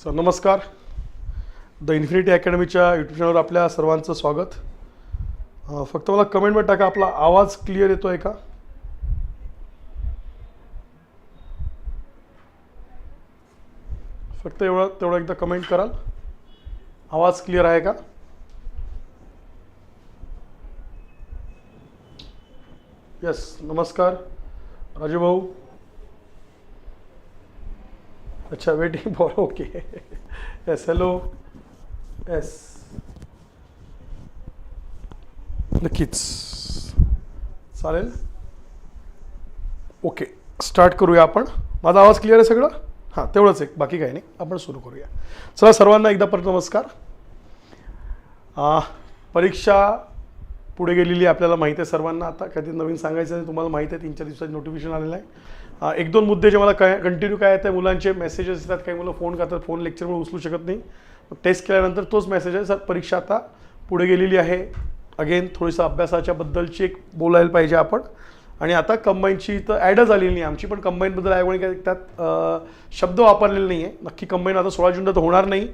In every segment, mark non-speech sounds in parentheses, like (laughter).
Sir नमस्कार. The infinity अकॅडमीच्या YouTube चॅनलवर आपल्या सर्वांचं स्वागत. फक्त मला कमेंटमध्ये टाका आपला आवाज क्लिअर येतो आहे का? फक्त एवढं तेवढं एकदा कमेंट कराल. आवाज क्लिअर आहे का? येस नमस्कार. राजू भाऊ अच्छा waiting for okay. Yes hello. Yes. नक्कीच चालेल ओके स्टार्ट करूया आपण. माझा आवाज क्लिअर आहे सगळं? हां तेवढंच एक बाकी काही नाही. आपण सुरू करूया. चला सर्वांना एकदा परत नमस्कार. परीक्षा पुढे गेलेली आहे आपल्याला माहिती आहे सर्वांना. आता काहीतरी नवीन सांगायचं आहे तुम्हाला माहिती आहे तीन चार दिवसाची नोटिफिकेशन आलेलं आहे. एक दोन मुद्दे जे मला काय कंटिन्यू काय येतात मुलांचे मेसेजेस येतात काही मुलं फोन करतात फोन लेक्चरमुळे उचलू शकत नाही. टेस्ट केल्यानंतर तोच मेसेज आहे सर परीक्षा आता पुढे गेलेली आहे. अगेन थोडीसं अभ्यासाच्या बद्दलची एक बोलायला पाहिजे आपण. आणि आता कंबाईनची तर ॲडच झालेली नाही आमची पण कंबाईनबद्दल आहे काय त्यात शब्द वापरलेले नाही आहे नक्की कंबाईन आता सोळा जूनला तर होणार नाही.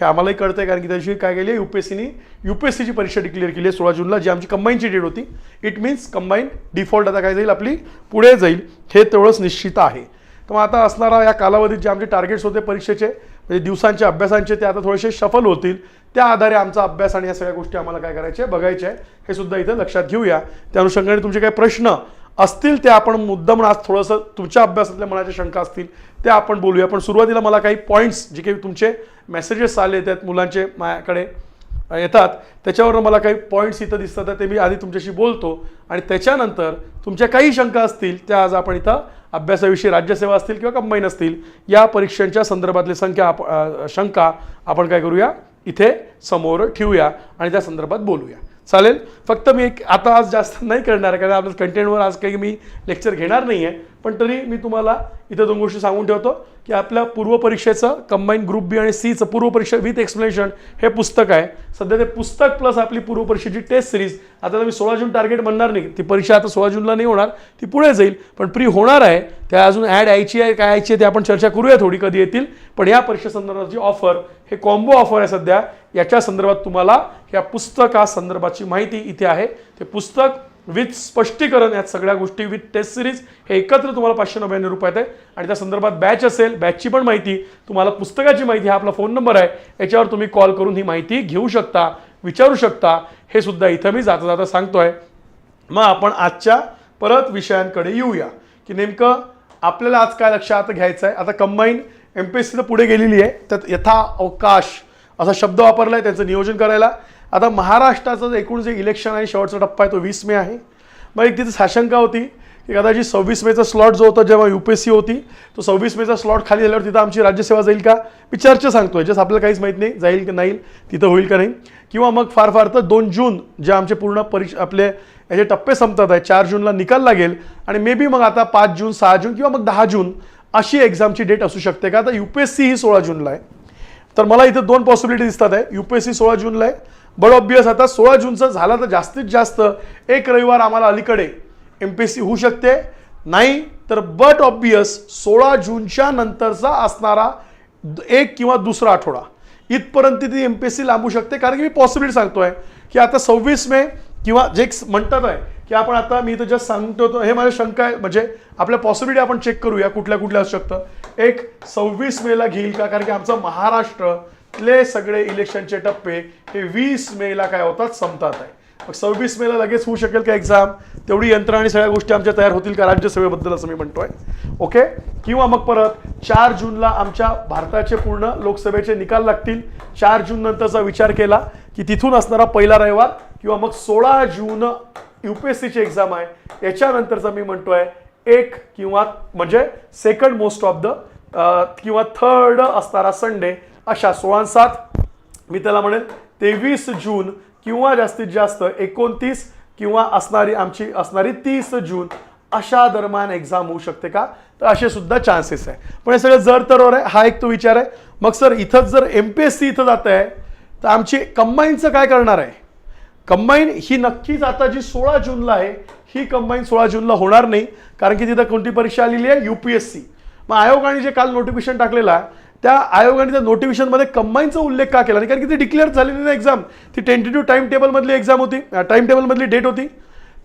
हे आम्हालाही कळतं आहे कारण की त्याशी काय केली आहे? यू पी एस सीनी यू पी एस सीची परीक्षा डिक्लेअर केली आहे सोळा जूनला जी आमची कंबाईनची डेट होती. इट मीन्स कंबाईन डिफॉल्ट आता काय जाईल? आपली पुढे जाईल. हे तेवढंच निश्चित आहे. तर मग आता असणारा या कालावधीत जे आमचे टार्गेट्स होते परीक्षेचे म्हणजे दिवसांचे अभ्यासांचे ते आता थोडेसे सफल होतील. त्या आधारे आमचा अभ्यास आणि या सगळ्या गोष्टी आम्हाला काय करायच्या बघायच्या आहे. हे सुद्धा इथं लक्षात घेऊया. त्या अनुषंगाने तुमचे काही प्रश्न असतील ते आपण मुद्दाम आज थोडंसं तुमच्या अभ्यासातल्या मनाच्या शंका असतील ते आपण बोलूया. पण सुरुवातीला मला काही पॉईंट्स जे काही तुमचे मेसेजेस आले त्यात मुलांचे माझ्याकडे येतात त्याच्यावर मला काही पॉईंट्स इथं दिसतात तर ते मी आधी तुमच्याशी बोलतो. आणि त्याच्यानंतर तुमच्या काही शंका असतील त्या आज आपण इथं अभ्यासाविषयी राज्यसेवा असतील किंवा कंबाईन असतील या परीक्षांच्या संदर्भातली संख्या आप शंका आपण काय करूया? इथे समोर ठेवूया आणि त्या संदर्भात बोलूया. चालेल? फक्त मी एक आता आज जास्त नाही करणार आहे कारण आपल्या कंटेंटवर आज काही मी लेक्चर घेणार नाही आहे पण तरी मी तुम्हाला इथं दोन गोष्टी सांगून ठेवतो की आपल्या पूर्वपरीक्षेचं कंबाईन ग्रुप बी आणि सीचं पूर्वपरीक्षा विथ एक्सप्लेनेशन हे पुस्तक आहे. सध्या ते पुस्तक प्लस आपली पूर्वपरीक्षेची टेस्ट सिरीज आता मी सोळा जून टार्गेट म्हणणार नाही. ती परीक्षा आता सोळा जूनला नाही होणार ती पुढे जाईल. पण प्री होणार आहे त्या अजून ॲड यायची आहे काय यायची आहे ते आपण चर्चा करूया थोडी कधी येतील. पण या परीक्षेसंदर्भाची ऑफर हे कॉम्बो ऑफर आहे सध्या याच्या संदर्भात तुम्हाला या पुस्तका संदर्भाची माहिती इथे आहे. ते पुस्तक विथ स्पष्टीकरण यात सगळ्या गोष्टी विथ टेस्ट सिरीज हे एकत्र तुम्हाला पाचशे नव्याण्णव रुपयात आहे. आणि त्या संदर्भात बॅच असेल बॅचची पण माहिती तुम्हाला पुस्तकाची माहिती हा आपला फोन नंबर आहे याच्यावर तुम्ही कॉल करून ही माहिती घेऊ शकता विचारू शकता हे सुद्धा इथं मी जाता जाता सांगतोय. मग आपण आजच्या परत विषयांकडे येऊया की नेमकं आपल्याला आज काय लक्षात घ्यायचं आहे आता combine M P S C तर पुढे गेलेली आहे त्यात यथा अवकाश असा शब्द वापरला आहे त्याचं नियोजन करायला. आता महाराष्ट्राचं एकूण जे इलेक्शन आहे शेवटचा टप्पा आहे तो वीस मे आहे. मग एक तिथे साशंका होती की कदाचित सव्वीस मेचा स्लॉट जो होता जेव्हा यू पी एस सी होती तो सव्वीस मेचा स्लॉट खाली झाल्यावर तिथं आमची राज्यसेवा जाईल का? मी चर्चा सांगतोय जसं आपल्याला काहीच माहीत नाही जाईल की नाही तिथं होईल का नाही. किंवा मग फार फार तर दोन जून जे आमचे पूर्ण परीक्षा आपले याचे टप्पे संपतात आहे चार जूनला निकाल लागेल. आणि मे बी मग आता पाच जून सहा जून किंवा मग दहा जून अशी एक्झामची डेट असू शकते का? आता यू पी एस सी ही सोळा जूनला आहे. तर मला इथं दोन पॉसिबिलिटी दिसतात आहे. यू पी एस सी सोळा जूनला आहे. बट ऑब्वियस आता सोळा जूनचं झालं तर जास्तीत जास्त एक रविवार आम्हाला अलीकडे. एम पी एस सी होऊ शकते. नाही तर बट ऑब्वियस सोळा जूनच्या नंतरचा असणारा एक किंवा दुसरा आठवडा. इथपर्यंत ती एम पी एस सी लांबू शकते. कारण की मी पॉसिबिलिटी सांगतोय की आता सव्वीस मे किंवा जे म्हणतात आहे की आपण आता मी तर जस्ट सांगतो हे माझ्या शंका आहे. म्हणजे आपल्या पॉसिबिलिटी आपण चेक करूया कुठल्या कुठल्या असू शकतं. एक सव्वीस मेला घेईल का? कारण की आमचं महाराष्ट्र महाराष्ट्रातले सगळे इलेक्शनचे टप्पे हे वीस मेला काय होतात संपतात आहे. मग सव्वीस मेला लगेच होऊ शकेल का एक्झाम तेवढी यंत्रणा आणि सगळ्या गोष्टी आमच्या तयार होतील का राज्यसभेबद्दल असं मी म्हणतोय. ओके? किंवा मग परत चार जूनला आमच्या भारताचे पूर्ण लोकसभेचे निकाल लागतील. चार जून नंतरचा विचार केला की तिथून असणारा पहिला रविवार किंवा मग सोळा जून यू पी एस सीची एक्झाम आहे. याच्यानंतरचा मी म्हणतोय एक किंवा म्हणजे सेकंड मोस्ट ऑफ द किंवा थर्ड असणारा संडे अशा सोळा सात मी त्याला म्हणेल तेवीस जून किंवा जास्तीत जास्त एकोणतीस किंवा असणारी आमची असणारी तीस जून अशा दरम्यान एक्झाम होऊ शकते का? तर असे सुद्धा चान्सेस आहे. पण हे सगळं जर तरवर आहे हा एक तो विचार आहे. मग सर इथंच जर एम पी एस सी इथं जात आहे तर आमची कंबाईनचं काय करणार आहे? कंबाईन ही नक्कीच आता जी सोळा जूनला आहे ही कंबाईन सोळा जूनला होणार नाही कारण की तिथं कोणती परीक्षा आलेली आहे? यू पी एस सी मग आयोगाने जे काल नोटिफिकेशन टाकलेलं आहे त्या आयोगाने त्या नोटिफिकेशनमध्ये कंबाईनचा उल्लेख का केला? नाही कारण की ती डिक्लेअर झालेली नाही एक्झाम ती टेंटेटिव्ह टाईम टेबलमधली एक्झाम होती. टाईम टेबलमधली डेट होती.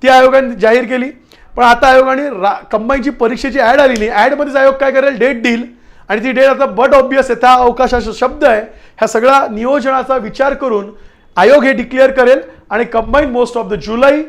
ती आयोगाने जाहीर केली. पण आता आयोगाने रा कंबाईनची परीक्षेची ॲड आली नाही. ॲडमध्येच आयोग काय करेल? डेट देईल. आणि ती डेट आता बट ऑब्वियस आहे. त्या अवकाशाचा शब्द आहे. ह्या सगळ्या नियोजनाचा विचार करून आयोग हे डिक्लेअर करेल. आणि कंबाईन मोस्ट ऑफ द जुलै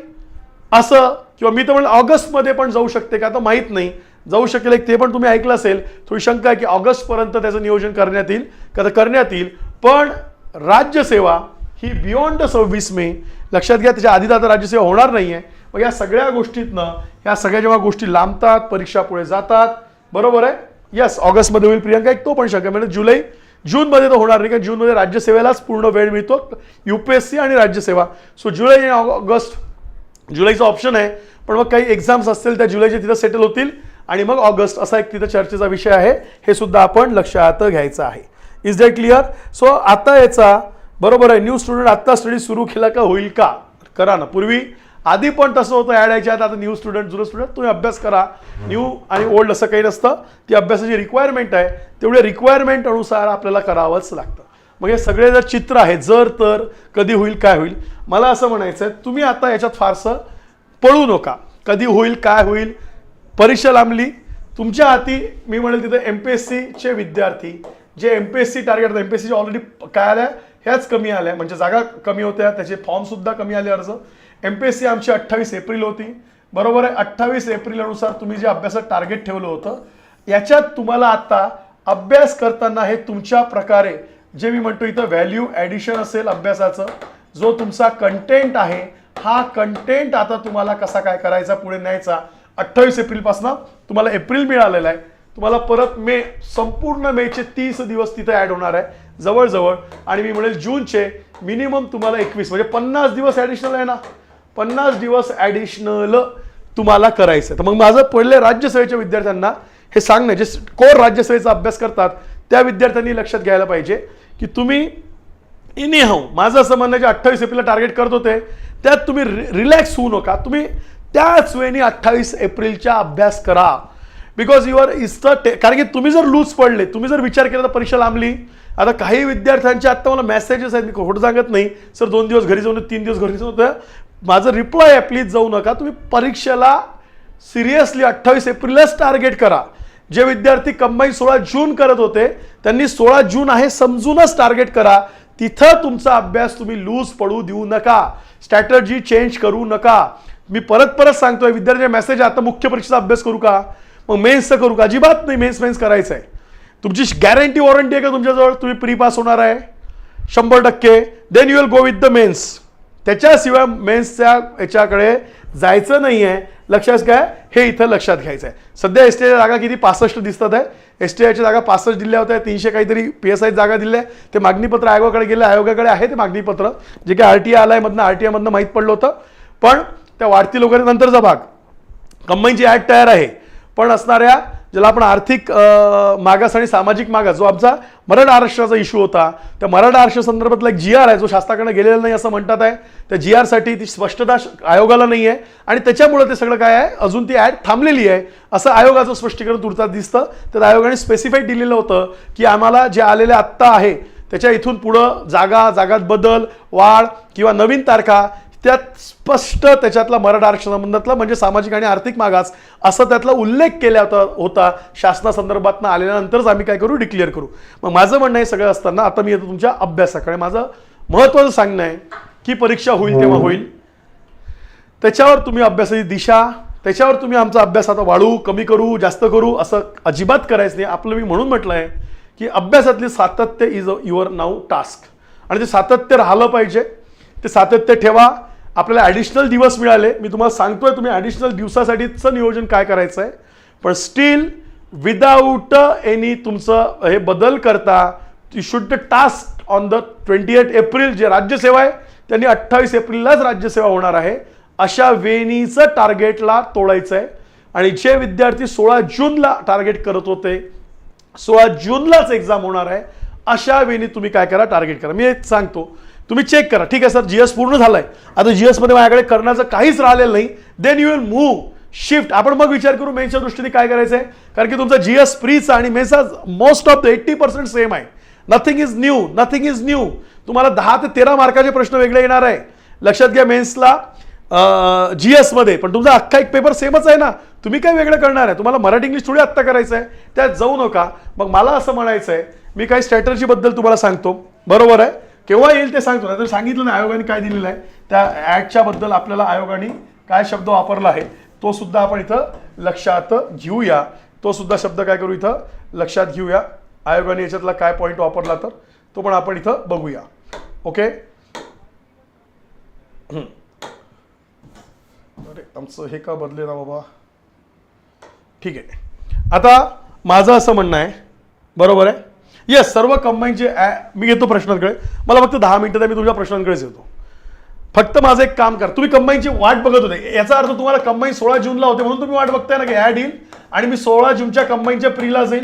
असं किंवा मी तर म्हणलं ऑगस्टमध्ये पण जाऊ शकते का? आता माहीत नाही. जाऊ शकेल एक ते पण तुम्ही ऐकलं असेल. थोडी शंका आहे की ऑगस्टपर्यंत त्याचं नियोजन करण्यात येईल का तर करण्यात येईल. पण राज्यसेवा ही बियॉन्ड सव्वीस मे. लक्षात घ्या त्याच्या आधी तर आता राज्यसेवा होणार नाही आहे मग या सगळ्या गोष्टीतनं या सगळ्या जेव्हा गोष्टी लांबतात परीक्षा पुढे जातात बरोबर आहे? यस ऑगस्टमध्ये होईल प्रियंका एक तो पण शंका म्हणजे जुलै जूनमध्ये तर होणार नाही कारण जूनमध्ये राज्यसेवेलाच पूर्ण वेळ मिळतो. युपीएससी आणि राज्यसेवा सो जुलै आणि ऑगस्ट जुलैचं ऑप्शन आहे. पण मग काही एक्झाम्स असतील त्या जुलैच्या तिथं सेटल होतील. आणि मग ऑगस्ट असा एक तिथं चर्चेचा विषय आहे. हे सुद्धा आपण लक्षात घ्यायचं आहे. इज दॅट क्लिअर सो आता याचा बरोबर आहे. न्यू स्टुडंट आत्ता स्टडी सुरू केला का होईल का? करा ना. पूर्वी आधी पण तसं होतं. ॲड यायच्या आता न्यू स्टुडंट जुनं स्टुडंट तुम्ही अभ्यास करा. न्यू आणि ओल्ड असं काही नसतं. ती अभ्यासाची रिक्वायरमेंट आहे. तेवढे रिक्वायरमेंट अनुसार आपल्याला करावंच लागतं. मग हे सगळे जर चित्र आहे जर तर कधी होईल काय होईल? मला असं म्हणायचं आहे तुम्ही आता याच्यात फारसं पळू नका. कधी होईल काय होईल? परीक्षा लांबली. तुमच्या हाती मी म्हणेल तिथं एम पी एस सीचे विद्यार्थी जे M P S C target M P S सीचे ऑलरेडी काय आल्या ह्याच कमी आल्या. म्हणजे जागा कमी होत्या त्याचे फॉर्मसुद्धा कमी आले अर्ज. एम पी एस सी आमची अठ्ठावीस एप्रिल होती. बरोबर आहे अठ्ठावीस एप्रिलनुसार तुम्ही जे अभ्यासात टार्गेट ठेवलं होतं याच्यात तुम्हाला आता अभ्यास करताना हे तुमच्या प्रकारे जे मी म्हणतो इथं व्हॅल्यू ॲडिशन असेल अभ्यासाचं जो तुमचा कंटेंट आहे हा कंटेंट आता तुम्हाला कसा काय करायचा पुढे न्यायचा अठ्ठावीस एप्रिलपासून तुम्हाला एप्रिल मिळालेला आहे. तुम्हाला परत मे संपूर्ण मेचे तीस दिवस तिथे ॲड होणार आहे जवळजवळ. आणि मी म्हणेल जूनचे मिनिमम तुम्हाला एकवीस म्हणजे पन्नास दिवस ॲडिशनल आहे ना? पन्नास दिवस ॲडिशनल तुम्हाला करायचं तर मग माझं पहिले राज्यसेवेच्या विद्यार्थ्यांना हे सांगणं जे कोर राज्यसेवेचा अभ्यास करतात त्या विद्यार्थ्यांनी लक्षात घ्यायला पाहिजे की तुम्ही इनी हाऊ माझं असं म्हणणं जे अठ्ठावीस एप्रिलला टार्गेट करत होते त्यात तुम्ही रिलॅक्स होऊ नका. तुम्ही त्याच वेळी अठ्ठावीस एप्रिलचा अभ्यास करा. बिकॉज युअर इज द टे कारण की तुम्ही जर लूज पडले तुम्ही जर विचार केला तर परीक्षा लांबली. आता काही विद्यार्थ्यांचे आत्ता मला मेसेजेस आहेत मी खोट सांगत नाही. सर दोन दिवस घरी जाऊन तीन दिवस घरी जाऊन माझं रिप्लाय आहे प्लीज जाऊ नका. तुम्ही परीक्षेला सिरियसली अठ्ठावीस एप्रिलच टार्गेट करा. जे विद्यार्थी कंबाईन सोळा जून करत होते त्यांनी सोळा जून आहे समजूनच टार्गेट करा. तिथं तुमचा अभ्यास तुम्ही लूज पडू देऊ नका. स्ट्रॅटर्जी चेंज करू नका. मी परत परत सांगतोय विद्यार्थ्यांच्या मेसेज आता मुख्य परीक्षेचा अभ्यास करू का? मग मेन्सचं करू का? अजिबात नाही मेन्स मेन्स करायचं आहे तुमची गॅरंटी वॉरंटी आहे का तुमच्याजवळ? तुम्ही प्री पास होणार आहे. शंभर टक्के. Then you will go with the mains त्याच्याशिवाय मेन्सच्या याच्याकडे जायचं नाही आहे लक्षात काय हे इथं लक्षात घ्यायचं आहे सध्या एस टी जागा किती? पासष्ट दिसतात आहे. एस टी आयच्या जागा पासष्ट दिल्या होत्या तीनशे काहीतरी पी एस आय जागा दिल्या. ते मागणीपत्र आयोगाकडे गेले आयोगाकडे आहे ते मागणीपत्र. जे काही आर टी आय आलाय मधनं आर टी आयमधनं माहीत पडलं होतं. पण त्या वाढतील वगैरे नंतरचा भाग. कंबाईनची ॲड तयार आहे. पण असणाऱ्या ज्याला आपण आर्थिक मागास आणि सामाजिक मागास जो आमचा मराठा आरक्षणाचा इश्यू होता त्या मराठा आरक्षण संदर्भातला एक जी आर आहे जो शासनाकडे गेलेला नाही असं म्हणतात आहे. त्या जी आरसाठी ती स्पष्टता आयोगाला नाही आहे. आणि त्याच्यामुळे ते सगळं काय आहे? अजून ती ॲड थांबलेली आहे असं आयोगाचं स्पष्टीकरण तुरतात दिसतं. तर आयोगाने स्पेसिफाईड दिलेलं होतं की आम्हाला जे आलेले आत्ता आहे त्याच्या इथून पुढं जागा जागात बदल वाढ किंवा नवीन तारखा त्यात स्पष्ट त्याच्यातला मराठा आरक्षणाबंधातला म्हणजे सामाजिक आणि आर्थिक मागास असं त्यातला उल्लेख केला होता होता. शासनासंदर्भातनं आल्यानंतरच आम्ही काय करू? डिक्लेअर करू. मग माझं म्हणणं हे सगळं असताना आता मी येतो तुमच्या अभ्यासाकडे. माझं महत्त्वाचं सांगणं आहे की परीक्षा होईल तेव्हा होईल. त्याच्यावर तुम्ही अभ्यासाची दिशा त्याच्यावर तुम्ही आमचा अभ्यास आता वाढवू कमी करू जास्त करू असं अजिबात करायचं नाही. आपलं मी म्हणून म्हटलं आहे की अभ्यासातली सातत्य is a your now task आणि ते सातत्य राहिलं पाहिजे ते सातत्य ठेवा. आपल्याला ॲडिशनल दिवस मिळाले. मी तुम्हाला सांगतोय तुम्ही ॲडिशनल दिवसासाठीचं नियोजन काय करायचं आहे पण स्टील विदाऊट एनी तुमचं हे बदल करता you should task on the twenty eight April जे राज्यसेवा आहे त्यांनी अठ्ठावीस एप्रिललाच राज्यसेवा होणार आहे. अशा वेणीचं टार्गेटला तोडायचं आहे आणि जे विद्यार्थी सोळा जूनला टार्गेट करत होते सोळा जूनलाच एक्झाम होणार आहे अशा वेळी तुम्ही काय करा टार्गेट करा. मी एक सांगतो तुम्ही चेक करा. ठीक आहे सर जीएस पूर्ण झालाय. आता जीएसमध्ये माझ्याकडे करण्याचं काहीच राहिलेलं नाही. Then you will move shift आपण मग विचार करू मेन्सच्या दृष्टीने काय करायचं आहे कारण की तुमचा जीएस प्रीचा आणि मेन्सचा most of the eighty percent same आहे. Nothing is new nothing is new तुम्हाला दहा ते तेरा मार्काचे प्रश्न वेगळे येणार आहे. लक्षात घ्या मेन्सला जी मध्ये. पण तुमचा अख्खा एक पेपर सेमच आहे ना. तुम्ही काय वेगळं करणार आहे? तुम्हाला मराठी इंग्लिश थोडी आत्ता करायचं आहे. त्यात जाऊ नका. मग मला असं म्हणायचं आहे मी काही स्ट्रॅटर्जीबद्दल तुम्हाला सांगतो. बरोबर आहे? केव्हा येईल ते सांगतो ना तर सांगितलं ना आयोगाने काय दिलेलं आहे. त्या ॲक्टच्या बद्दल आपल्याला आयोगाने काय शब्द वापरला आहे तो सुद्धा आपण इथं लक्षात घेऊया. तो सुद्धा शब्द काय करू इथं? लक्षात घेऊया. आयोगाने याच्यातला काय पॉईंट वापरला तर तो पण आपण इथं बघूया. ओके अरे आमचं हे का बदले ना बाबा? ठीक आहे. आता माझं असं म्हणणं आहे बरोबर आहे? येस सर्व कंबाईनचे मी घेतो प्रश्नांकडे. मला फक्त दहा मिनिटं मी तुमच्या प्रश्नांकडेच येतो. फक्त माझं एक काम कर. तुम्ही कंबाईनची वाट बघत होते. याचा अर्थ तुम्हाला कंबाईन सोळा जूनला होते म्हणून तुम्ही वाट बघताय ना की ॲड येईल आणि मी सोळा जूनच्या कंबाईनच्या प्रीला जाईल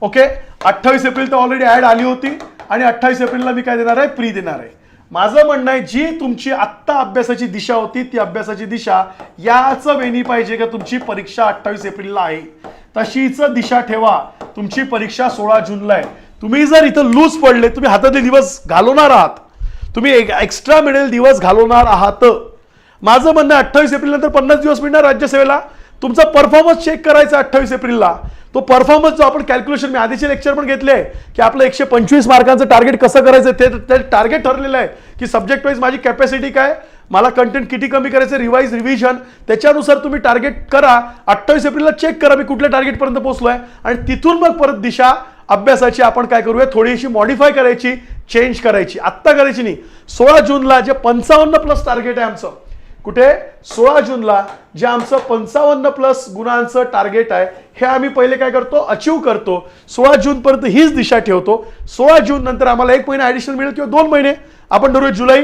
ओके अठ्ठावीस एप्रिल तर ऑलरेडी ॲड आली होती आणि अठ्ठावीस एप्रिलला मी काय देणार आहे? प्री देणार आहे. माझं म्हणणं आहे जी तुमची आत्ता अभ्यासाची दिशा होती ती अभ्यासाची दिशा याच वेणी पाहिजे का तुमची परीक्षा अठ्ठावीस एप्रिलला आहे? तशीच दिशा ठेवा. तुमची परीक्षा सोळा जूनला आहे. तुम्ही जर इथं लूज पडले तुम्ही हातातले दिवस घालवणार आहात. तुम्ही एक एक्स्ट्रा मिळेल दिवस घालवणार आहात. माझं म्हणणं अठ्ठावीस एप्रिल नंतर पन्नास दिवस मिळणार राज्यसेवेला तुमचा परफॉर्मन्स चेक करायचा अठ्ठावीस एप्रिलला. तो परफॉर्मन्स जो आपण कॅल्क्युलेशन मी आधीचे लेक्चर पण घेतले की आपलं एकशे पंचवीस मार्कांचं टार्गेट कसं करायचं ते ते टार्गेट ठरलेलं आहे की सब्जेक्ट वाईज माझी कॅपॅसिटी काय मला कंटेंट किती कमी करायचं रिवाईज रिव्हिजन त्याच्यानुसार तुम्ही टार्गेट करा. अठ्ठावीस एप्रिलला चेक करा मी कुठल्या टार्गेटपर्यंत पोहोचलोय आणि तिथून मग परत दिशा अभ्यासाची आपण काय करूया थोडीशी मॉडिफाय करायची चेंज करायची. आत्ता करायची नाही. सोळा जूनला जे पंचावन्न प्लस टार्गेट आहे आमचं कुठे? सोळा जूनला जे आमचं पंचावन्न प्लस गुणांचं टार्गेट आहे हे आम्ही पहिले काय करतो? अचीव करतो. सोळा जूनपर्यंत हीच दिशा ठेवतो. सोळा जून नंतर आम्हाला एक महिना ॲडिशनल मिळेल किंवा दोन महिने. आपण ठरवूया जुलै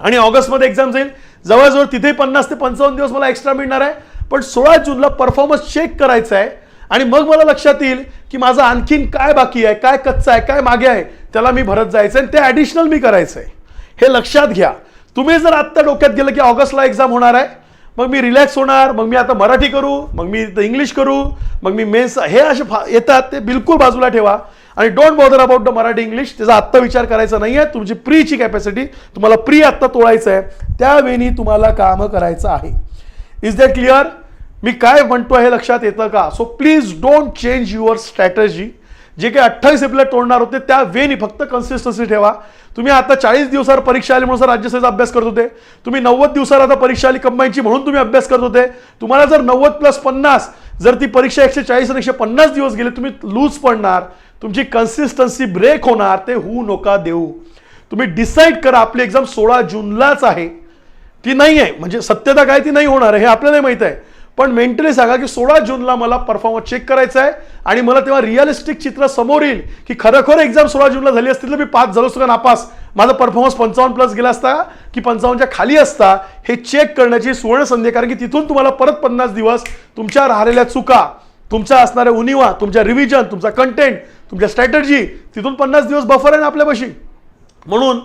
आणि ऑगस्टमध्ये एक्झाम जाईल. जवळजवळ तिथे पन्नास ते पंचावन्न दिवस मला एक्स्ट्रा मिळणार आहे. पण सोळा जूनला परफॉर्मन्स चेक करायचा आहे. आणि मग मला लक्षात येईल की माझं आणखीन काय बाकी आहे काय कच्चा आहे काय मागे आहे त्याला मी भरत जायचं आहे आणि ते ॲडिशनल मी करायचं आहे. हे लक्षात घ्या. तुम्ही जर आत्ता डोक्यात गेलं की ऑगस्टला एक्झाम होणार आहे मग मी रिलॅक्स होणार मग मी आता मराठी करू मग मी इंग्लिश करू मग मी मेन्स हे असे फा येतात ते बिलकुल बाजूला ठेवा. आणि don't bother about the Marathi English त्याचा आत्ता विचार करायचा नाही आहे तुमची प्रीची कॅपॅसिटी तुम्हाला प्री आत्ता तोडायचं आहे त्यावेळी तुम्हाला कामं करायचं आहे. इज दॅट क्लिअर मी काय म्हणतो हे लक्षात येतं का? So please don't change your strategy जे काही अठ्ठावीस एप्रिलला तोडणार होते त्या वेनी फक्त कन्सिस्टन्सी ठेवा. तुम्ही आता चाळीस दिवसावर परीक्षा आली म्हणून सर अभ्यास करत होते. तुम्ही नव्वद दिवसावर आता परीक्षा आली कंबाईनची म्हणून तुम्ही अभ्यास करत होते. तुम्हाला जर नव्वद प्लस पन्नास जर ती परीक्षा एकशे चाळीस आणि एकशे पन्नास दिवस गेले तुम्ही लूज पडणार. तुमची कन्सिस्टन्सी ब्रेक होणार. ते होऊ नका देऊ. तुम्ही डिसाईड करा आपली एक्झाम सोळा जूनलाच आहे. ती नाही आहे म्हणजे सत्यता काय ती नाही होणार आहे हे आपल्याला माहीत आहे. पण मेंटली सांगा की सोळा जूनला मला परफॉर्मन्स चेक करायचा आहे आणि मला तेव्हा रिअलिस्टिक चित्र समोर येईल की खरोखर एक्झाम सोळा जूनला झाली असती तर मी पाच झालो असतो का नापास. माझा परफॉर्मन्स पंचावन्न प्लस गेला असता की पंचावन्नच्या खाली असता हे चेक करण्याची सुवर्ण संधी कारण की तिथून तुम्हाला परत पन्नास दिवस तुमच्या राहिलेल्या चुका तुमच्या असणाऱ्या उणिवा तुमच्या रिव्हिजन तुमचा कंटेंट तुमच्या स्ट्रॅटर्जी तिथून पन्नास दिवस बफर आहे ना आपल्यापाशी. म्हणून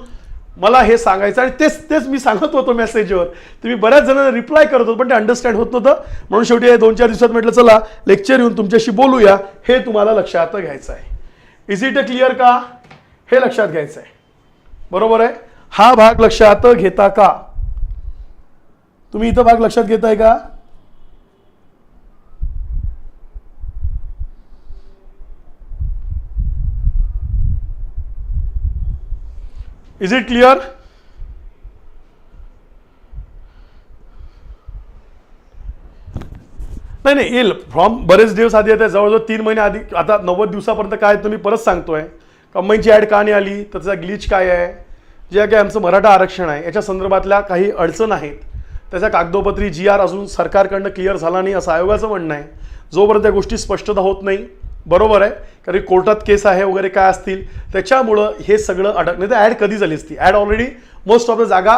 मला हे सांगायचं आणि तेच तेच मी सांगत होतो मेसेजवर तुम्ही बऱ्याच जणांना रिप्लाय करत होतो पण ते अंडरस्टँड होत नव्हतं. म्हणून शेवटी हे दोन चार दिवसात म्हटलं चला लेक्चर येऊन तुमच्याशी बोलूया. हे तुम्हाला लक्षात घ्यायचं आहे. इज इट अ क्लिअर का? हे लक्षात घ्यायचं आहे. बरोबर आहे? हा भाग लक्षात घेता का? तुम्ही इथं भाग लक्षात घेताय का? इज इट क्लिअर नाही नाही येईल. फॉर्म बरेच दिवस आधी येते जवळजवळ तीन महिने आधी आता नव्वद दिवसापर्यंत काय तर मी परत सांगतोय. कंबाईनची ॲड का नाही आली? तर त्याचा ग्लिच काय आहे? जे काही आमचं मराठा आरक्षण आहे. याच्या संदर्भातल्या काही अडचण आहेत. त्याचा कागदोपत्री जी आर अजून सरकारकडनं क्लिअर झाला नाही असं आयोगाचं म्हणणं आहे. जोपर्यंत त्या गोष्टी स्पष्टता होत नाही बरोबर आहे. कारण कोर्टात केस आहे वगैरे काय असतील त्याच्यामुळं हे सगळं अडक नाही तर ॲड कधी झाली असती? Ad already most of the जागा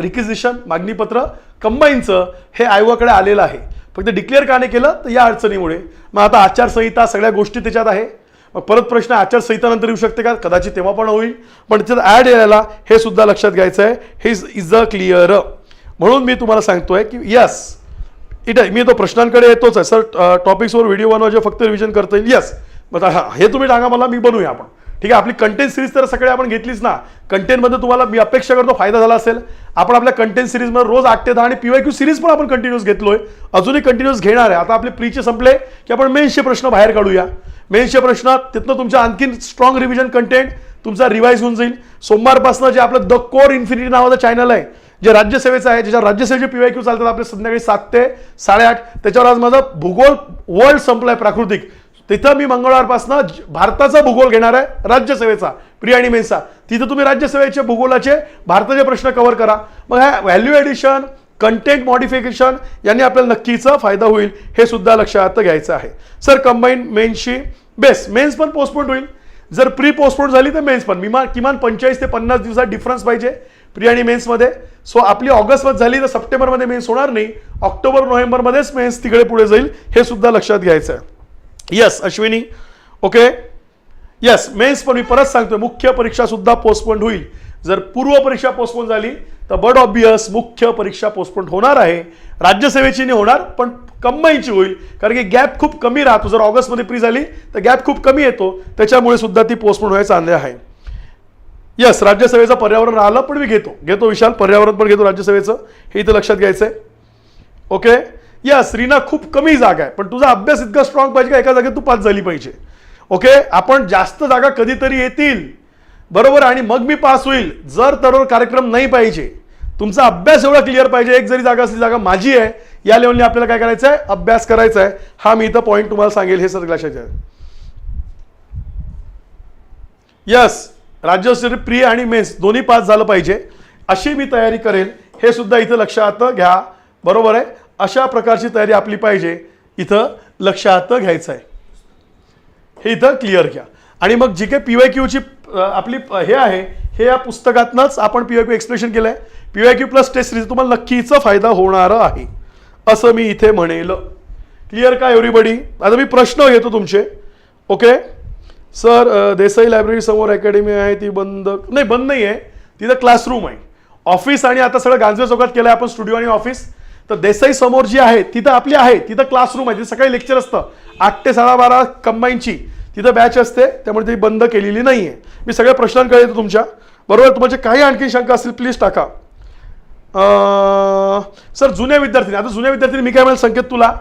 रिक्विजिशन मागणीपत्र कंबाईनचं हे आयोगाकडे आलेलं आहे. फक्त डिक्लेअर का नाही केलं? तर या अडचणीमुळे. मग आता आचारसंहिता सगळ्या गोष्टी त्याच्यात आहे. मग परत प्रश्न आचारसंहितानंतर येऊ शकते का? कदाचित तेव्हा पण होईल. पण त्याच्यात ॲड यायला हे सुद्धा लक्षात घ्यायचं आहे. हे इज इज अ क्लिअर म्हणून मी तुम्हाला सांगतोय की यस ठीक आहे. मी तो प्रश्नांकडे येतोच आहे. सर टॉपिक्सवर व्हिडिओ बनवायचे फक्त रिव्हिजन करता येईल. येस मग हा हे तुम्ही सांगा मला मी बनवूया आपण. ठीक आहे आपली कंटेंट सिरीज तर सगळे आपण घेतलीच ना. कंटेंटमध्ये तुम्हाला मी अपेक्षा करतो फायदा झाला असेल. आपण आपल्या कंटेंट सिरीजमध्ये रोज आठ ते दहा आणि पीवाय क्यू सिरीज पण आपण कंटिन्यूस घेतलोय. अजूनही कंटिन्यूस घेणार आहे. आता आपले प्रीचे संपले की आपण मेन्सचे प्रश्न बाहेर काढूया. मेन्सचे प्रश्न तिथनं तुमच्या आणखीन स्ट्रॉंग रिव्हिजन कंटेंट तुमचा रिवाईज होऊन जाईल. सोमवारपासून जे आपलं द कोर इन्फिनिटी नावाचं चॅनल आहे जे राज्यसेवेचं आहे ज्याच्यावर राज्यसेवेचे पीवाय क्यू चालतात आपले संध्याकाळी सात ते साडेआठ. त्याच्यावर आज माझा भूगोल वर्ल्ड संपलाय प्राकृतिक. तिथं मी मंगळवारपासून भारताचा भूगोल घेणार आहे राज्यसेवेचा प्री आणि मेन्सचा तिथं तुम्ही राज्यसेवेचे भूगोलाचे भारताचे प्रश्न कव्हर करा. मग ह्या व्हॅल्यू एडिशन कंटेंट मॉडिफिकेशन यांनी आपल्याला नक्कीच फायदा होईल हे सुद्धा लक्षात घ्यायचं आहे. सर कंबाईन मेन्सशी बेस्ट मेन्स पण पोस्टपोन होईल. जर प्री पोस्टपोन झाली तर मेन्स पण. किमान किमान पंचेचाळीस ते पन्नास दिवसात डिफरन्स पाहिजे प्री आणि मेन्समध्ये. सो आपली ऑगस्टमध्ये झाली तर सप्टेंबरमध्ये मेन्स होणार नाही. ऑक्टोबर नोव्हेंबरमध्येच मेन्स तिकडे पुढे जाईल हे सुद्धा लक्षात घ्यायचं आहे. Yes Ashwini. Okay yes mains पण मी परत सांगतोय मुख्य परीक्षा सुद्धा पोस्टपोन होईल. जर पूर्व परीक्षा पोस्टपोन झाली तर बड ऑबियस मुख्य परीक्षा पोस्टपोन होणार आहे. राज्यसेवेची नाही होणार पण कंबाईनची होईल. कारण की गॅप खूप कमी राहतो. जर ऑगस्टमध्ये प्री झाली तर गॅप खूप कमी येतो. त्याच्यामुळे सुद्धा ती पोस्टपोन व्हायचा चांगले आहे. यस राज्यसभेचं पर्यावरण राहिलं पण मी घेतो. घेतो विशाल पर्यावरण पण घेतो राज्यसभेचं. हे इथं लक्षात घ्यायचं आहे ओके यस रीना खूप कमी जागा आहे पण तुझा अभ्यास इतका स्ट्रॉंग पाहिजे का एका जागेत तू पास झाली पाहिजे? ओके आपण जास्त जागा कधीतरी येतील. बरोबर? आणि मग मी पास होईल. जर तर कार्यक्रम नाही पाहिजे तुमचा अभ्यास एवढा क्लिअर पाहिजे एक जरी जागा असली जागा माझी आहे या लेवलने आपल्याला काय करायचं आहे अभ्यास करायचा आहे हा मी इथं पॉईंट तुम्हाला सांगेल हे सर लक्षात घ्या. यस राज्यस्तरीय प्री आणि मेन्स दोन्ही पास झालं पाहिजे. अशी मी तयारी करेल. हे सुद्धा इथं लक्षात घ्या. बरोबर आहे? अशा प्रकारची तयारी आपली पाहिजे. इथं लक्षात घ्यायचं आहे. हे इथं क्लिअर घ्या. आणि मग जी काही पीवाय क्यूची आपली हे आहे हे या पुस्तकातनंच आपण पीवाय क्यू एक्सप्लेशन केलं आहे PY Q plus test series तुम्हाला नक्कीच फायदा होणार आहे. असं मी इथे म्हणेल. क्लिअर का एव्हरीबडी आता मी प्रश्न घेतो तुमचे. ओके सर देसाई लायब्ररी समोर अकॅडमी आहे ती बंद नाही बंद नाही आहे तिथं क्लासरूम आहे. ऑफिस आणि आता सगळं गांजवे चौकात केलं आहे आपण स्टुडिओ आणि ऑफिस तर देसाई समोर जी आहे तिथं आपली आहे. तिथं क्लासरूम आहे. तिथं सकाळी लेक्चर असतं. आठ ते साडेबारा कंबाईनची तिथं बॅच असते. त्यामुळे ती बंद केलेली नाही आहे मी सगळ्या प्रश्नांकडे येतो तुमच्या. बरोबर? तुमचे काही आणखी शंका असतील प्लीज टाका. सर जुन्या विद्यार्थी आता जुन्या विद्यार्थी मी काय म्हणाल संकेत तुला?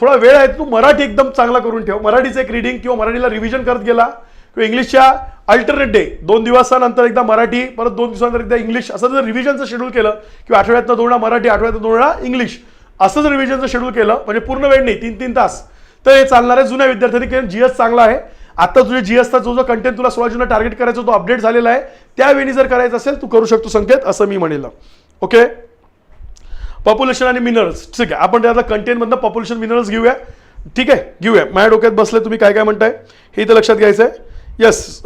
थोडा वेळ आहे तू मराठी एकदम चांगला करून ठेव. मराठीचं एक रिडिंग किंवा मराठीला रिव्हिजन करत गेला किंवा इंग्लिशच्या अल्टरनेट डे दोन दिवसानंतर एकदा मराठी परत दोन दिवसानंतर एकदा इंग्लिश असं जर रिव्हिजनचं शेड्यूल केलं किंवा आठवड्यातनं दोन वेळा मराठी आठवड्यातनं दोन वेळा इंग्लिश असं जर रिव्हिजनचं शेड्यूल केलं म्हणजे पूर्ण वेळ नाही तीन तीन तास तर हे चालणार आहे जुन्या विद्यार्थ्यांनी कारण जीएस चांगला आहे. आता तुझे जीएसचा जो जो कंटेंट तुला सोळा जूनला टार्गेट करायचा तो अपडेट झालेला आहे. त्यावेळी जर करायचं असेल तू करू शकतो संकेत असं मी म्हणेल. ओके पॉप्युलेशन आणि मिनरल्स ठीक आहे. आपण त्यातला कंटेंटमधनं पॉप्युलेशन मिनरल्स घेऊया. ठीक आहे. घेऊया. माझ्या डोक्यात बसले तुम्ही काय काय म्हणताय? हे इथं लक्षात घ्यायचं आहे येस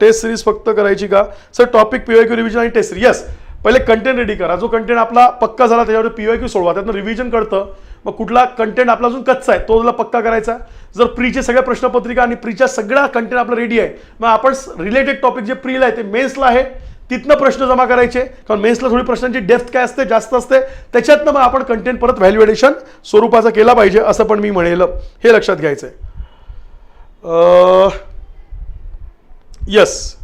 टेस्ट सिरीज फक्त करायची का? Sir topic PY Q revision आणि टेस्ट सिरीज येस पहिले कंटेंट रेडी करा. जो कंटेंट आपला पक्का झाला त्याच्यावर पीवाय क्यू सोडवा. त्यातनं रिव्हिजन करतं मग कुठला कंटेंट आपला अजून कच्चा आहे तो तुला पक्का करायचा. जर प्रीचे सगळ्या प्रश्नपत्रिका आणि प्रीच्या सगळा कंटेंट आपला रेडी आहे मग आपण रिलेटेड टॉपिक जे प्रीला आहे ते मेन्सला आहे. तिथनं प्रश्न जमा करायचे. कारण मेन्सला थोडी प्रश्नांची डेप्थ काय असते? जास्त असते. त्याच्यातनं मग आपण कंटेंट परत व्हॅल्युएडेशन स्वरूपाचा केला पाहिजे असं पण मी म्हणेल. हे लक्षात घ्यायचं आहे येस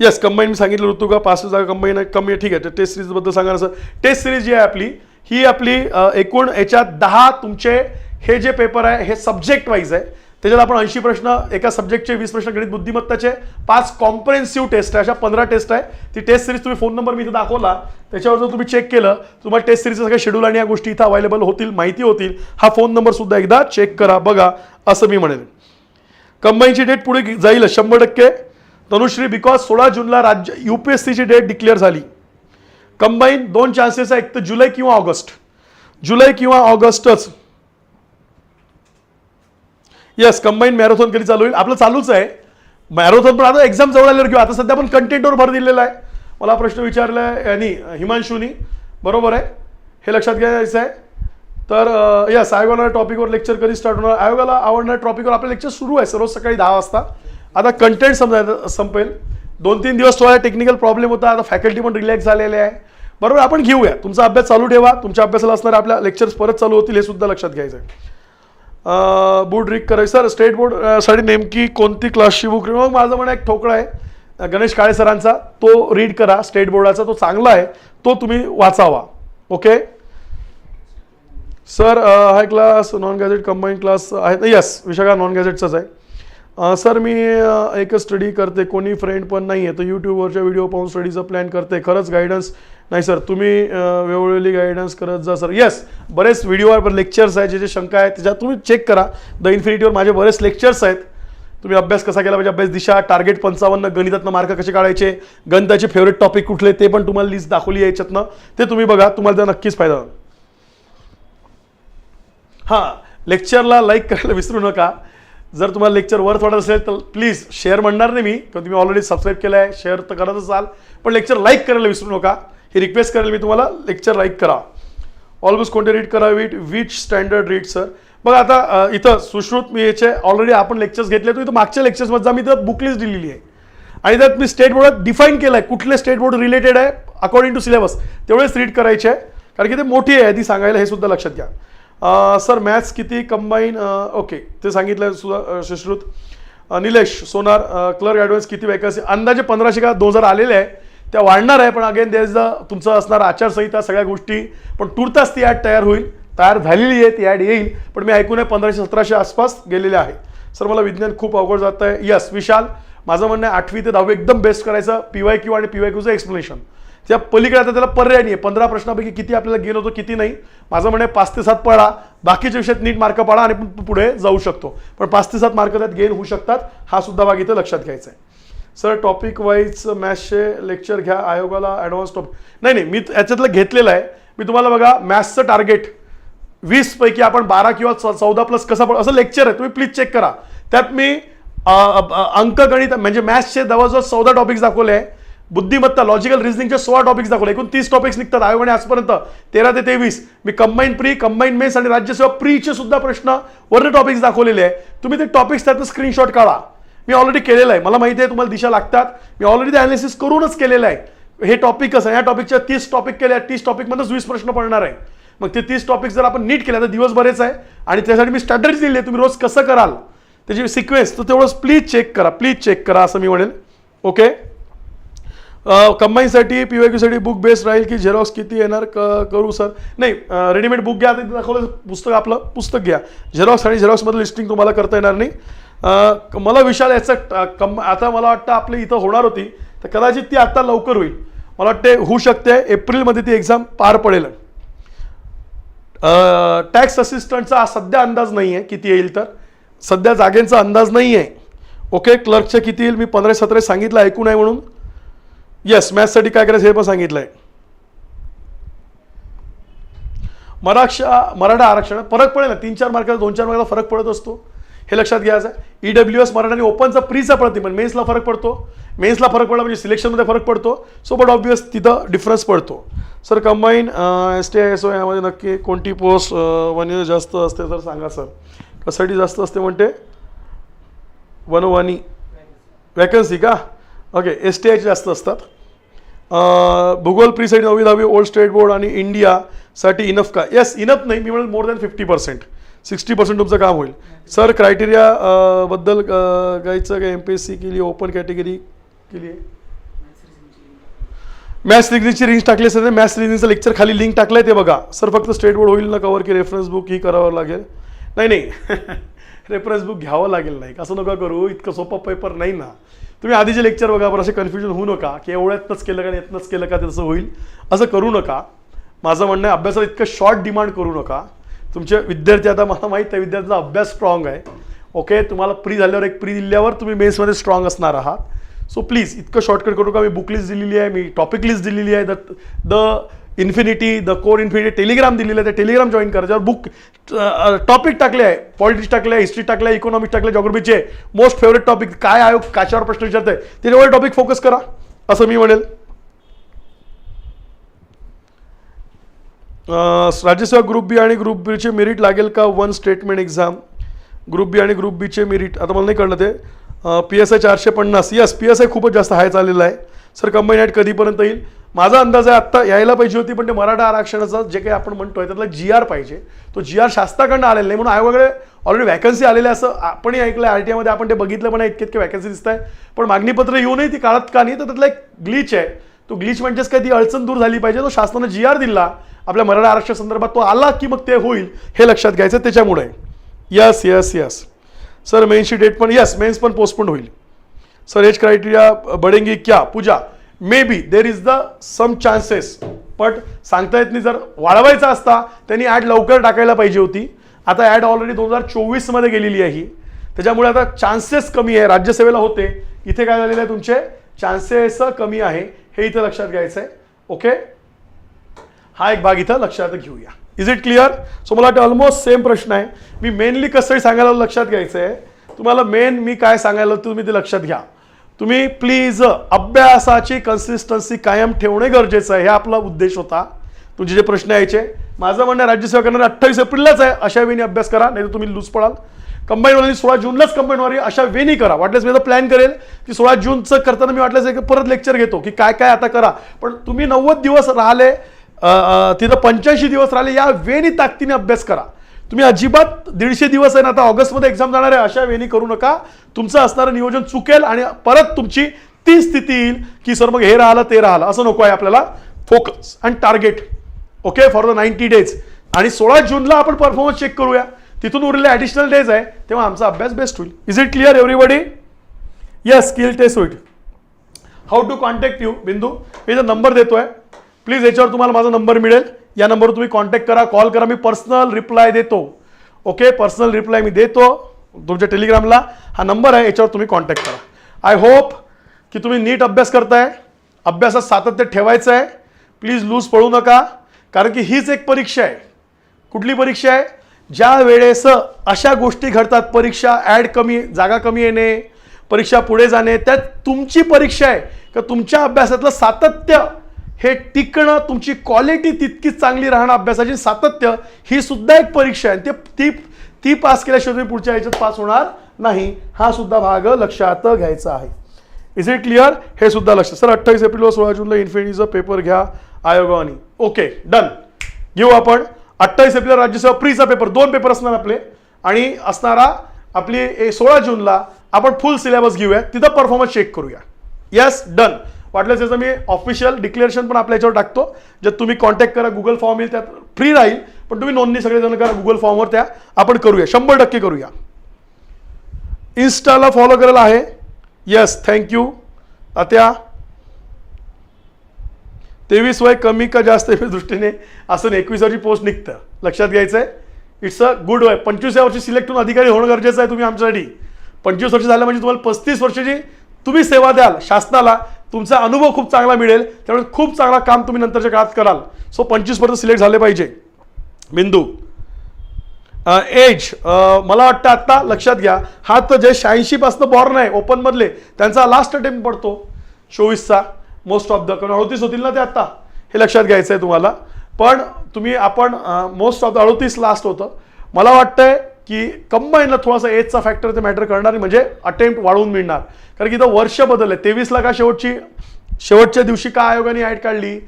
येस कंबाईन मी सांगितलं ऋतू का पाच जागा कंबाईन कमी आहे. ठीक आहे टेस्ट सिरीजबद्दल सांगा असं टेस्ट सिरीज जी आहे आपली ही आपली एकूण याच्यात दहा तुमचे हे जे पेपर आहे हे सब्जेक्ट वाईज आहे. त्याच्यात आपण ऐंशी प्रश्न एका सब्जेक्टचे वीस प्रश्न गणित बुद्धिमत्ताचे पाच कॉम्प्रेन्सिव्ह टेस्ट आहे. अशा पंधरा टेस्ट आहे. ती टेस्ट सिरीज तुम्ही फोन नंबर मी इथे दाखवला. त्याच्यावर जर तुम्ही चेक केलं तुम्हाला टेस्ट सिरीजचं सगळं शेड्यूल आणि या गोष्टी इथं अवेलेबल होतील माहिती होतील हा फोन नंबर सुद्धा एकदा चेक करा बघा असं मी म्हणेन. कंबाईनची डेट पुढे जाईल शंभर टक्के. तनुश्री बिकॉज सोळा जूनला राज्य यू पी एस सीची डेट डिक्लेअर झाली. कंबाईन दोन चान्सेस आहे एक तर जुलै किंवा ऑगस्ट. जुलै किंवा ऑगस्टच. येस कंबाईन मॅरेथॉन कधी चालू होईल? आपलं चालूच आहे. मॅरेथॉन पण आता एक्झाम जवळ आल्यावर किंवा आता सध्या आपण कंटेंटवर भर दिलेला आहे. मला प्रश्न विचारला आहे यांनी हिमांशूनी. बरोबर आहे? हे लक्षात घ्यायचं आहे. तर यस आयोगाला टॉपिकवर लेक्चर कधी स्टार्ट होणार? आयोगाला आवडणाऱ्या टॉपिकवर आपलं लेक्चर सुरू आहे. सर्व सकाळी दहा वाजता. आता कंटेंट समजायचं संपेल. दोन तीन दिवस थोडा टेक्निकल प्रॉब्लेम होता. आता फॅकल्टी पण रिलॅक्स झालेले आहे. बरोबर आपण घेऊया. तुमचा अभ्यास चालू ठेवा. तुमच्या अभ्यासाला असणारे आपल्या लेक्चर्स परत चालू होतील हे सुद्धा लक्षात घ्यायचं आहे. बूट रिक करायचं. सर स्टेट बोर्डसाठी नेमकी कोणती क्लासची बुक मग माझं म्हणणं एक ठोकळा आहे. गणेश काळे सरांचा तो रीड करा. स्टेट बोर्डाचा तो चांगला आहे. तो तुम्ही वाचावा. ओके सर हा class non gazette combine class आहे. यस विशाखा नॉन गॅजेटचाच आहे सर मी एक एकच स्टडी करते. कोणी फ्रेंड पण नाही आहे तर यूट्यूबवरच्या व्हिडिओ पाहून स्टडीचा प्लॅन करते. खरंच गायडन्स नाही सर तुम्ही वेळोवेळी गायडन्स करत जा सर येस बरेच व्हिडिओवर लेक्चर्स आहेत जे जे शंका आहेत त्याच्यात तुम्ही चेक करा. द इन्फिनिटीवर माझे बरेच लेक्चर्स आहेत. तुम्ही अभ्यास कसा केला पाहिजे? अभ्यास दिशा टार्गेट पंचावन्न गणितातनं मार्क कसे काढायचे? गणिताचे फेवरेट टॉपिक कुठले? ते पण तुम्हाला लिस्ट दाखवली आहे याच्यातनं. ते तुम्ही बघा तुम्हाला त्याचा नक्कीच फायदा हा हां लेक्चरला लाईक करायला विसरू नका. जर तुम्हाला लेक्चर वर्थ वाटत असेल तर प्लीज शेअर म्हणणार नाही मी. किंवा तुम्ही ऑलरेडी सबस्क्राईब केलं आहे शेअर तर करत असाल. पण लेक्चर लाईक करायला विसरू नका. हे रिक्वेस्ट करेल मी तुम्हाला. लेक्चर लाईक करा. ऑलमोस्ट कोणते रीड करावी विच स्टँडर्ड रीड सर बघा आता इथं सुश्रुत मी याचे ऑलरेडी आपण लेक्चर्स घेतले तर इथं मागच्या लेक्चर्समध्ये जा मी इथं बुक लिस्ट दिलेली आहे. आणि त्यात मी स्टेट बोर्डात डिफाईन केलं आहे कुठले स्टेट बोर्ड रिलेटेड आहे? अकॉर्डिंग टू सिलेबस तेवढेच रीड करायचे आहे. कारण की ते मोठी आहे ती सांगायला हे सुद्धा लक्षात घ्या. सर मॅथ्स किती कंबाईन ओके ते सांगितलं सुद्धा सुश्रुत. निलेश सोनार क्लर्क ॲडव्हान्स किती वॅकन्सी अंदाजे पंधराशे का दोन हजार आलेले आहे. त्या वाढणार आहे पण अगेन देर इज तुमचं असणार आचारसंहिता सगळ्या गोष्टी. पण तुर्तास ती ॲड तयार होईल. तयार झालेली आहे ती ॲड येईल पण मी ऐकून आहे पंधराशे सतराशे आसपास गेलेले आहे. सर मला विज्ञान खूप अवघड जात आहे. यस विशाल माझं म्हणणं आहे आठवी ते दहावी एकदम बेस्ट करायचं पी वाय क्यू आणि पी वाय क्यूचं एक्सप्लेनेशन त्या पलीकडे आता त्याला पर्याय नाही आहे पंधरा प्रश्नापैकी किती आपल्याला गेलो होतो किती नाही. माझं म्हणणं आहे पाच ते सात पळा. बाकीच्या विषयात नीट मार्क पाडा आणि पुढे जाऊ शकतो. पण पाच ते सात मार्क त्यात गेन होऊ शकतात. हा सुद्धा भाग इथं लक्षात घ्यायचा आहे. सर टॉपिक वाईज मॅथ्सचे लेक्चर घ्या. आयोगाला ॲडव्हान्स टॉपिक नाही नाही मी याच्यातलं घेतलेलं आहे. मी तुम्हाला बघा मॅथ्सचं टार्गेट वीसपैकी आपण बारा किंवा चौ- चौदा प्लस कसं पड असं लेक्चर आहे. तुम्ही प्लीज चेक करा. त्यात मी अंकगणित म्हणजे मॅथ्सचे जवळजवळ चौदा टॉपिक्स दाखवले. आहे बुद्धिमत्ता लॉजिकल रिझनिंगचे सोळा टॉपिक्स दाखवले. एकूण तीस टॉपिक्स निघतात. आयोगाने आजपर्यंत तेरा ते तेवीस. मी कंबाईन प्री कंबाईन मेन्स आणि राज्यसेवा प्रीचे सुद्धा प्रश्न वर्ण टॉपिक्स दाखवलेले आहे. तुम्ही ते टॉपिक्स त्यातनं स्क्रीनशॉट काढा. मी ऑलरेडी केलेलं आहे. मला माहिती आहे तुम्हाला दिशा लागतात. मी ऑलरेडी ते करूनच केलेलं आहे. हे टॉपिक कसं आहे? या टॉपिकच्या तीस टॉपिक केले तीस टॉपिकमधूनच वीस प्रश्न पडणार आहे. मग ते तीस टॉपिक जर आपण नीट केल्या तर दिवस बरेच आहे. आणि त्यासाठी मी स्ट्रॅटर्जी दिली आहे तुम्ही रोज कसं कराल? त्याची सिक्वेन्स तर तेवढंच प्लीज चेक करा प्लीज चेक करा असं मी म्हणेल. ओके कंबाईनसाठी पी वाय क्यूसाठी बुक बेस्ट राहील की झेरॉक्स किती येणार? क करू सर नाही रेडीमेड बुक घ्या आता दाखवलं पुस्तक आपलं पुस्तक घ्या. झेरॉक्स आणि झेरॉक्समधलं लिस्टिंग तुम्हाला करता येणार नाही. मला विशाल याचं कम आता मला वाटतं आपली इथं होणार होती तर कदाचित ती आत्ता लवकर होईल. मला वाटते होऊ शकते एप्रिलमध्ये ती एक्झाम पार पडेल. टॅक्स असिस्टंटचा सध्या अंदाज नाही आहे किती येईल तर. सध्या जागेंचा अंदाज नाही आहे ओके क्लर्कचे किती येईल मी पंधरा सतरा सांगितलं ऐकून आहे म्हणून. येस मॅथ्ससाठी काय करायचं हे पण सांगितलं आहे मराठा मराठा आरक्षण फरक पडेल ना तीन चार मार्काचा दोन चार मार्काचा फरक पडत असतो. हे लक्षात घ्यायचं आहे ई डब्ल्यू एस मराठा आणि ओपनचा प्रीचा पडत नाही पण मेन्सला फरक पडतो. मेन्सला फरक पडला म्हणजे सिलेक्शनमध्ये फरक पडतो. सो बट ऑब्वियस तिथं डिफरन्स पडतो. Sir combine S T I S O यामध्ये नक्की कोणती पोस्ट वनी जास्त असते तर सांगा सर कशासाठी जास्त असते म्हणते? वनवानी oh वॅकन्सी का? ओके एस टी आयचे जास्त असतात. भूगोल प्री साईड नववी दहावी ओल्ड स्टेट बोर्ड आणि इंडियासाठी इनफ का? येस इनफ नाही. मी म्हणेल more than fifty percent sixty percent तुमचं काम होईल. सर क्रायटेरिया बद्दल गायचं काय एम पी एस सी केली ओपन कॅटेगरी केली आहे? मॅथ्स रिजनिंगची रिंग टाकली असेल तर मॅथ्स रिजनिंगचं लेक्चर खाली लिंक टाकलं आहे ते बघा. सर फक्त स्टेट बोर्ड होईल ना कवर की रेफरन्स बुक ही करावं लागेल. नाही नाही. (laughs) रेफरन्स बुक घ्यावं लागेल नाही. असं नका करू. इतकं सोपं पेपर नाही ना. तुम्ही आधीचे लेक्चर बघा बरं असे कन्फ्युजन होऊ नका. की एवढ्यातनंच केलं का यातनंच केलं का तसं होईल. असं करू नका. माझं म्हणणं आहे अभ्यासाला इतकं शॉर्ट डिमांड करू नका. तुमचे विद्यार्थी आता मला माहीत आहे विद्यार्थ्यांचा अभ्यास स्ट्रॉंग आहे. ओके तुम्हाला प्री झाल्यावर एक प्री दिल्यावर तुम्ही मेन्समध्ये स्ट्रॉंग असणार आहात. सो प्लीज इतकं शॉर्टकट करू का? मी बुक लिस्ट दिलेली आहे मी टॉपिक लिस्ट दिलेली आहे. The the infinity the core infinity Telegram दिलेलं आहे. ते टेलिग्राम जॉईन करा. ज्यावर बुक टॉपिक टाकले आहे पॉलिटिक्स टाकले आहे हिस्ट्री टाकले आहे इकॉनॉमिक्स टाकले जॉग्रफीचे मोस्ट फेवरेट टॉपिक काय आयोग काशावर प्रश्न विचारत आहे ते टॉपिक फोकस करा. असं मी म्हणेल. राज्यसेवा ग्रुप बी आणि ग्रुप बीचे मेरिट लागेल का one statement exam group B आणि ग्रुप बीचे मेरिट आता मला नाही कळलं ते. पी एस आय चारशे पन्नास. यस पी एस आय खूपच जास्त हाय चाललेलं आहे. सर कंबाईन ॲट कधीपर्यंत येईल? माझा अंदाज आहे आत्ता यायला पाहिजे होती पण ते मराठा आरक्षणाचा जे काही आपण म्हणतोय त्यातला जी आर पाहिजे. तो जी आर शासनाकडनं आलेला नाही. म्हणून आयोगाकडे ऑलरेडी व्हॅकन्सी आलेली असं आपणही ऐकलं आर टी आयमध्ये आपण ते बघितलं पण आहे, इतके इतके वॅकन्सी दिसत आहे पण मागणीपत्र येऊनही ती काळात का नाही तर त्यातला एक ग्लिच आहे. तो ग्लिच म्हणजेच काय? ती अडचण दूर झाली पाहिजे. तो शासनानं जी आर दिला. आपल्या मराठा आरक्षण संदर्भात तो आला की मग ते होईल हे लक्षात घ्यायचं त्याच्यामुळे यस यस यस. सर मेन्सची डेट पण यस मेन्स पण पोस्टपोन होईल. सर एज क्रायटेरिया बडेंगी क्या Pooja maybe there is the some chances but सांगता येत नाही जर वाढवायचा असता त्यांनी ॲड लवकर टाकायला पाहिजे होती. आता ॲड ऑलरेडी दोन हजार चोवीसमध्ये गेलेली आहे ही. त्याच्यामुळे आता चान्सेस कमी आहे. राज्यसेवेला होते. इथे काय झालेलं आहे तुमचे? चान्सेस कमी आहे. हे इथं लक्षात घ्यायचं आहे ओके हा एक भाग इथं लक्षात घेऊया. इज इट क्लिअर सो मला वाटतं ऑलमोस्ट सेम प्रश्न आहे. मी मेनली कसं सांगायला लक्षात घ्यायचं आहे तुम्हाला मेन मी काय सांगायला तुम्ही ते लक्षात घ्या. तुम्ही प्लीज अभ्यासाची कन्सिस्टन्सी कायम ठेवणे गरजेचं आहे. हे आपला उद्देश होता. तुमचे जे प्रश्न यायचे माझं म्हणणं आहे, राज्यसेवा करणार अठ्ठावीस एप्रिललाच आहे. अशा वेळी अभ्यास करा नाही तर तुम्ही लूज पडाल. कंबाईनवाली सोळा जूनलाच कंबाईन वारी अशा वेनी करा. वाटल्यास मी आता प्लॅन करेल? की सोळा जूनचं करताना मी वाटल्यास एक परत लेक्चर घेतो की काय काय आता करा. पण तुम्ही नव्वद दिवस राहिले तिथं पंच्याऐंशी दिवस राहिले या वेनी ताकदीने अभ्यास करा. तुम्ही अजिबात दीडशे दिवस आहे ना आता ऑगस्टमध्ये एक्झाम जाणार आहे अशा वेणी करू नका. तुमचं असणारं नियोजन चुकेल आणि परत तुमची ती स्थिती येईल की सर मग हे राहिलं ते राहिलं. असं नको आहे आपल्याला. Focus and target okay for the ninety days आणि सोळा जूनला आपण परफॉर्मन्स चेक करूया. तिथून उरलेले ॲडिशनल डेज आहे तेव्हा आमचा अभ्यास बेस्ट होईल. Is it clear everybody yes skill test होईल. How to contact you Bindu? मी जर नंबर आहे प्लीज याच्यावर तुम्हाला माझा नंबर मिळेल. या नंबरवर तुम्ही कॉन्टॅक्ट करा. कॉल करा. मी पर्सनल रिप्लाय देतो. ओके पर्सनल रिप्लाय मी देतो तुमच्या टेलिग्रामला हा नंबर आहे. याच्यावर तुम्ही कॉन्टॅक्ट करा. आय होप की तुम्ही नीट अभ्यास करताय. अभ्यासात सातत्य ठेवायचं आहे. प्लीज लूज पडू नका. कारण की हीच एक परीक्षा आहे. कुठली परीक्षा आहे? ज्या वेळेस अशा गोष्टी घडतात परीक्षा ॲड कमी जागा कमी येणे परीक्षा पुढे जाणे त्यात तुमची परीक्षा आहे. का तुमच्या अभ्यासातलं सातत्य हे टिकणं तुमची क्वालिटी तितकीच चांगली राहणं अभ्यासाची सातत्य ही सुद्धा एक परीक्षा आहे. ते ती ती पास केल्याशिवाय तुम्ही पुढच्या याच्यात पास होणार नाही. हा सुद्धा भाग लक्षात घ्यायचा आहे. इज इट क्लिअर हे सुद्धा लक्ष. सर अठ्ठावीस एप्रिल व सोळा जूनला इन्फिनिटीचा पेपर घ्या आयोगाने ओके डन घेऊ आपण. अठ्ठावीस एप्रिल राज्यसेवा प्रीचा पेपर दोन पेपर असणार आपले. आणि असणारा आपली ए- सोळा जूनला आपण फुल सिलेबस घेऊया. तिथं परफॉर्मन्स चेक करूया. येस डन वाटलं त्याचं मी ऑफिशियल डिक्लेरेशन पण आपल्या याच्यावर टाकतो. जर तुम्ही कॉन्टॅक्ट करा गुगल फॉर्म येईल त्यात फ्री राहील. पण तुम्ही नोंदणी सगळेजण करा गुगल फॉर्मवर त्या आपण करूया. शंभर टक्के करूया. इन्स्टाला फॉलो करायला आहे. येस थँक्यू आत्या तेवीस वय कमी का जास्त दृष्टीने? असं एकविसाची पोस्ट निघतं. लक्षात घ्यायचं आहे इट्स अ गुड वय पंचवीस वर्षी सिलेक्ट होऊन अधिकारी होणं गरजेचं आहे तुम्ही आमच्यासाठी. पंचवीस वर्ष झालं म्हणजे तुम्हाला पस्तीस वर्षाची तुम्ही सेवा द्याल शासनाला. तुमचा अनुभव खूप चांगला मिळेल. त्यामुळे खूप चांगला काम तुम्ही नंतरच्या काळात कराल. सो पंचवीसपर्यंत सिलेक्ट झाले पाहिजे. बिंदू. एज. मला वाटतं आत्ता लक्षात घ्या हा तर जे शहाऐंशीपासून बॉर्न आहे ओपनमधले त्यांचा लास्ट अटेम्प्ट पडतो. चोवीसचा मोस्ट ऑफ द कारण अडतीस होतील ना ते आत्ता हे लक्षात घ्यायचं आहे तुम्हाला. पण तुम्ही आपण मोस्ट ऑफ द अडतीस लास्ट होतं. मला वाटतंय की कंबाईनला थोडासा एजचा फॅक्टर ते मॅटर करणार म्हणजे अटेम्प्ट वाढवून मिळणार. कारण की इथं वर्ष बदलले तेवीसला का शेवटची शेवटच्या दिवशी का आयोगाने ॲड काढली?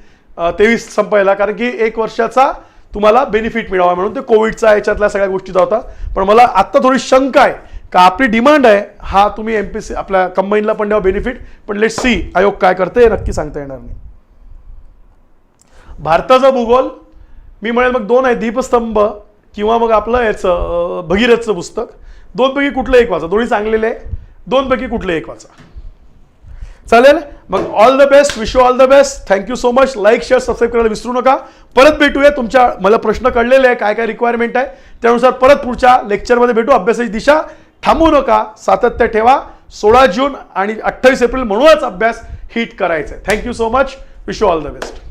तेवीस संपायला. कारण की एक वर्षाचा तुम्हाला बेनिफिट मिळावा म्हणून. ते कोविडचा याच्यातल्या सगळ्या गोष्टीचा होता पण मला आत्ता थोडी शंका आहे. का आपली डिमांड आहे हा तुम्ही एम पी सी आपल्या कंबाईनला पण द्यावा बेनिफिट पण लेट सी आयोग काय करते हे नक्की सांगता येणार नाही. भारताचा भूगोल मी म्हणेल मग दोन आहे. दीपस्तंभ किंवा मग आपलं याचं भगीरथचं पुस्तक. दोनपैकी कुठलं एक वाचा? दोन्ही चांगलेले आहे. दोनपैकी कुठलं एक वाचा? चालेल? मग all the best wish you all the best thank you so much like share subscribe करायला विसरू नका. परत भेटूया. तुमच्या मला प्रश्न कळलेले आहे. काय काय रिक्वायरमेंट आहे? त्यानुसार परत पुढच्या लेक्चरमध्ये भेटू. अभ्यासाची दिशा थांबू नका. सातत्य ठेवा. सोळा जून आणि अठ्ठावीस एप्रिल म्हणूनच अभ्यास हिट करायचा आहे. Thank you so much wish you all the best